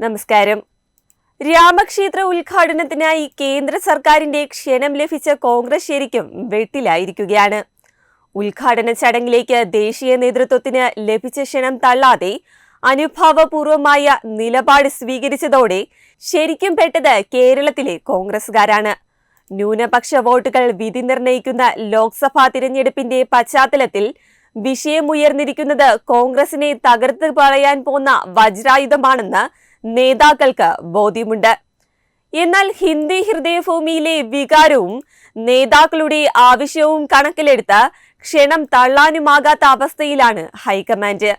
നമസ്കാരം. രാമക്ഷേത്ര ഉദ്ഘാടനത്തിനായി കേന്ദ്ര സർക്കാരിന്റെ ക്ഷണം ലഭിച്ച കോൺഗ്രസ് ശരിക്കും വെട്ടിലായിരിക്കുകയാണ്. ഉദ്ഘാടന ചടങ്ങിലേക്ക് ദേശീയ നേതൃത്വത്തിന് ലഭിച്ച ക്ഷണം തള്ളാതെ അനുഭാവപൂർവമായ നിലപാട് സ്വീകരിച്ചതോടെ ശരിക്കും പെട്ടത് കേരളത്തിലെ കോൺഗ്രസുകാരാണ് ന്യൂനപക്ഷ വോട്ടുകൾ വിധി നിർണയിക്കുന്ന ലോക്സഭാ തിരഞ്ഞെടുപ്പിന്റെ പശ്ചാത്തലത്തിൽ വിഷയമുയർന്നിരിക്കുന്നത് കോൺഗ്രസിനെ തകർത്ത് പറയാൻ പോന്ന വജ്രായുധമാണെന്ന് നേതാക്കൾക്ക് ബോധ്യമുണ്ട്. എന്നാൽ ഹിന്ദി ഹൃദയഭൂമിയിലെ വികാരവും നേതാക്കളുടെ ആവശ്യവും കണക്കിലെടുത്ത് ക്ഷണം തള്ളാനുമാകാത്ത അവസ്ഥയിലാണ് ഹൈക്കമാൻഡ്.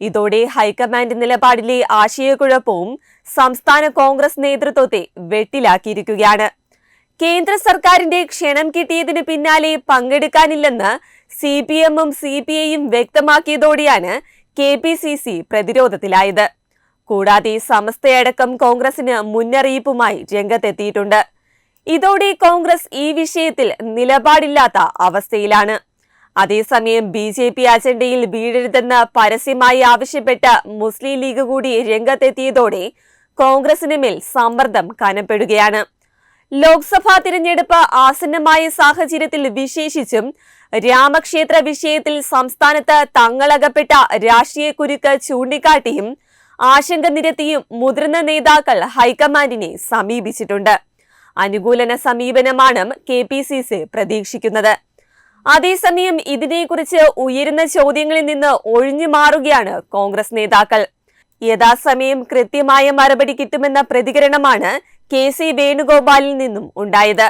ഇതോടെ ഹൈക്കമാൻഡ് നിലപാടിലെ ആശയക്കുഴപ്പവും സംസ്ഥാന കോൺഗ്രസ് നേതൃത്വത്തെ വെട്ടിലാക്കിയിരിക്കുകയാണ്. കേന്ദ്ര സർക്കാരിന്റെ ക്ഷണം കിട്ടിയതിന് പിന്നാലെ പങ്കെടുക്കാനില്ലെന്ന് സി പി എമ്മും സി പി ഐയും വ്യക്തമാക്കിയതോടെയാണ് കെ പി സി സി പ്രതിരോധത്തിലായത്. കൂടാതെ സമസ്തയടക്കം കോൺഗ്രസിന് മുന്നറിയിപ്പുമായി രംഗത്തെത്തിയിട്ടുണ്ട്. ഇതോടെ കോൺഗ്രസ് ഈ വിഷയത്തിൽ നിലപാടില്ലാത്ത അവസ്ഥയിലാണ്. അതേസമയം ബി ജെ പി അജണ്ടയിൽ വീഴരുതെന്ന് പരസ്യമായി ആവശ്യപ്പെട്ട് മുസ്ലിം ലീഗ് കൂടി രംഗത്തെത്തിയതോടെ കോൺഗ്രസിന് മേൽ സമ്മർദ്ദം കനപ്പെടുകയാണ്. ലോക്സഭാ തിരഞ്ഞെടുപ്പ് ആസന്നമായ സാഹചര്യത്തിൽ വിശേഷിച്ചും രാമക്ഷേത്ര വിഷയത്തിൽ സംസ്ഥാനത്ത് തങ്ങളകപ്പെട്ട രാഷ്ട്രീയ കുരുക്ക് ചൂണ്ടിക്കാട്ടിയും ആശങ്ക നിരത്തിയും മുതിർന്ന നേതാക്കൾ ഹൈക്കമാൻഡിനെ സമീപിച്ചിട്ടുണ്ട്. അനുകൂലന സമീപനമാണ് കെ പി സി സി പ്രതീക്ഷിക്കുന്നത്. അതേസമയം ഇതിനെക്കുറിച്ച് ഉയരുന്ന ചോദ്യങ്ങളിൽ നിന്ന് ഒഴിഞ്ഞു മാറുകയാണ് കോൺഗ്രസ് നേതാക്കൾ. യഥാസമയം കൃത്യമായ മറുപടി കിട്ടുമെന്ന പ്രതികരണമാണ് കെ സി വേണുഗോപാലിൽ നിന്നും ഉണ്ടായത്.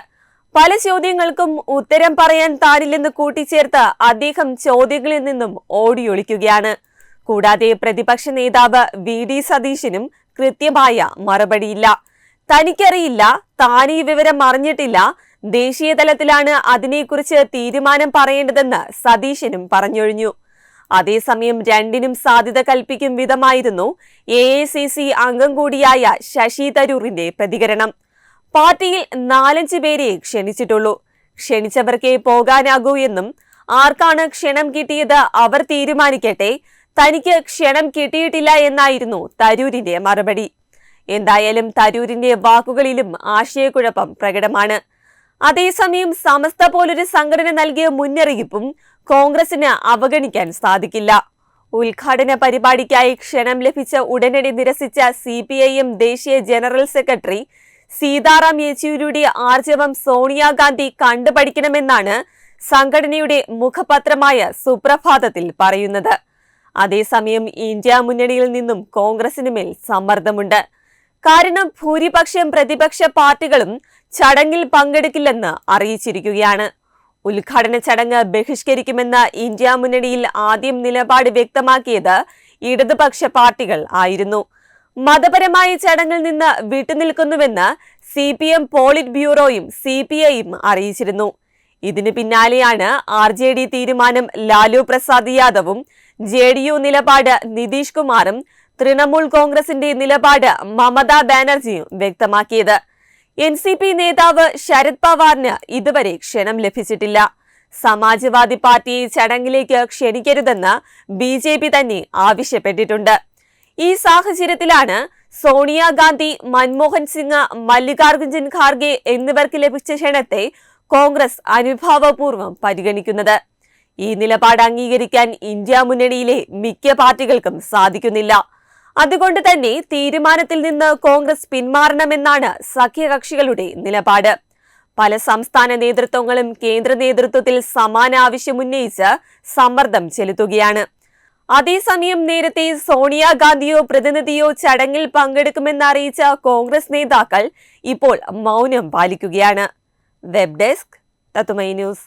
പല ചോദ്യങ്ങൾക്കും ഉത്തരം പറയാൻ താനില്ലെന്ന് കൂട്ടിച്ചേർത്ത് അദ്ദേഹം ചോദ്യങ്ങളിൽ നിന്നും ഓടിയൊളിക്കുകയാണ്. കൂടാതെ പ്രതിപക്ഷ നേതാവ് വി ഡി സതീശനും കൃത്യമായ മറുപടിയില്ല. തനിക്കറിയില്ല താൻ ഈ വിവരം അറിഞ്ഞിട്ടില്ല ദേശീയ തലത്തിലാണ് അതിനെക്കുറിച്ച് തീരുമാനം പറയേണ്ടതെന്ന് സതീശനും പറഞ്ഞൊഴിഞ്ഞു. അതേസമയം രണ്ടിനും സാധ്യത കൽപ്പിക്കും വിധമായിരുന്നു എ ഐ സി സി അംഗം കൂടിയായ ശശി തരൂറിന്റെ പ്രതികരണം. പാർട്ടിയിൽ നാലഞ്ച് പേരെ ക്ഷണിച്ചിട്ടുള്ളൂ. ക്ഷണിച്ചവർക്കേ പോകാനാകൂ എന്നും ആർക്കാണ് ക്ഷണം കിട്ടിയത് അവർ തീരുമാനിക്കട്ടെ തനിക്ക് ക്ഷണം കിട്ടിയിട്ടില്ല എന്നായിരുന്നു തരൂരിന്റെ മറുപടി. എന്തായാലും തരൂരിന്റെ വാക്കുകളിലും ആശയക്കുഴപ്പം പ്രകടമാണ്. അതേസമയം സമസ്ത പോലൊരു സംഘടന നൽകിയ മുന്നറിയിപ്പും കോൺഗ്രസിന് അവഗണിക്കാൻ സാധിക്കില്ല. ഉദ്ഘാടന പരിപാടിക്കായി ക്ഷണം ലഭിച്ച ഉടനടി നിരസിച്ച സി പി ഐ എം ദേശീയ ജനറൽ സെക്രട്ടറി സീതാറാം യെച്ചൂരിയുടെ ആർജവം സോണിയാഗാന്ധി കണ്ടുപഠിക്കണമെന്നാണ് സംഘടനയുടെ മുഖപത്രമായ സുപ്രഭാതത്തിൽ പറയുന്നത്. അതേസമയം ഇന്ത്യ മുന്നണിയിൽ നിന്നും കോൺഗ്രസിന് മേൽ സമ്മർദ്ദമുണ്ട്. കാരണം ഭൂരിപക്ഷം പ്രതിപക്ഷ പാർട്ടികളും ചടങ്ങിൽ പങ്കെടുക്കില്ലെന്ന് അറിയിച്ചിരിക്കുകയാണ്. ഉദ്ഘാടന ചടങ്ങ് ബഹിഷ്കരിക്കുമെന്ന ഇന്ത്യ മുന്നണിയിൽ ആദ്യം നിലപാട് വ്യക്തമാക്കിയത് ഇടതുപക്ഷ പാർട്ടികൾ ആയിരുന്നു. മതപരമായ ചടങ്ങിൽ നിന്ന് വിട്ടുനിൽക്കുന്നുവെന്ന് സി പി എം പോളിറ്റ് ബ്യൂറോയും സി പി ഐയും അറിയിച്ചിരുന്നു. ഇതിനു പിന്നാലെയാണ് ആർ ജെ ഡി തീരുമാനം ലാലു പ്രസാദ് യാദവും ജെ ഡി യു നിലപാട് നിതീഷ് കുമാറും തൃണമൂൽ കോൺഗ്രസിന്റെ നിലപാട് മമതാ ബാനർജിയും വ്യക്തമാക്കിയത്. എൻ സി പി നേതാവ് ശരത് പവാറിന് ഇതുവരെ ക്ഷണം ലഭിച്ചിട്ടില്ല. സമാജ്വാദി പാർട്ടിയെ ചടങ്ങിലേക്ക് ക്ഷണിക്കരുതെന്ന് ബി ജെ പി തന്നെ ആവശ്യപ്പെട്ടിട്ടുണ്ട്. ഈ സാഹചര്യത്തിലാണ് സോണിയാഗാന്ധി മൻമോഹൻ സിംഗ് മല്ലികാർജുൻ ഖാർഗെ എന്നിവർക്ക് ലഭിച്ച ക്ഷണത്തെ കോൺഗ്രസ് അനുഭാവപൂർവം പരിഗണിക്കുന്നത്. ഈ നിലപാട് അംഗീകരിക്കാൻ ഇന്ത്യ മുന്നണിയിലെ മിക്ക പാർട്ടികൾക്കും സാധിക്കുന്നില്ല. അതുകൊണ്ട് തന്നെ തീരുമാനത്തിൽ നിന്ന് കോൺഗ്രസ് പിന്മാറണമെന്നാണ് സഖ്യകക്ഷികളുടെ നിലപാട്. പല സംസ്ഥാന നേതൃത്വങ്ങളും കേന്ദ്ര നേതൃത്വത്തിൽ സമാന ആവശ്യമുന്നയിച്ച് സമ്മർദ്ദം ചെലുത്തുകയാണ്. അതേസമയം നേരത്തെ സോണിയാഗാന്ധിയോ പ്രതിനിധിയോ ചടങ്ങിൽ പങ്കെടുക്കുമെന്ന് അറിയിച്ച കോൺഗ്രസ് നേതാക്കൾ ഇപ്പോൾ മൗനം പാലിക്കുകയാണ്. വെബ് ഡെസ്ക് തത്തുമൈ ന്യൂസ്.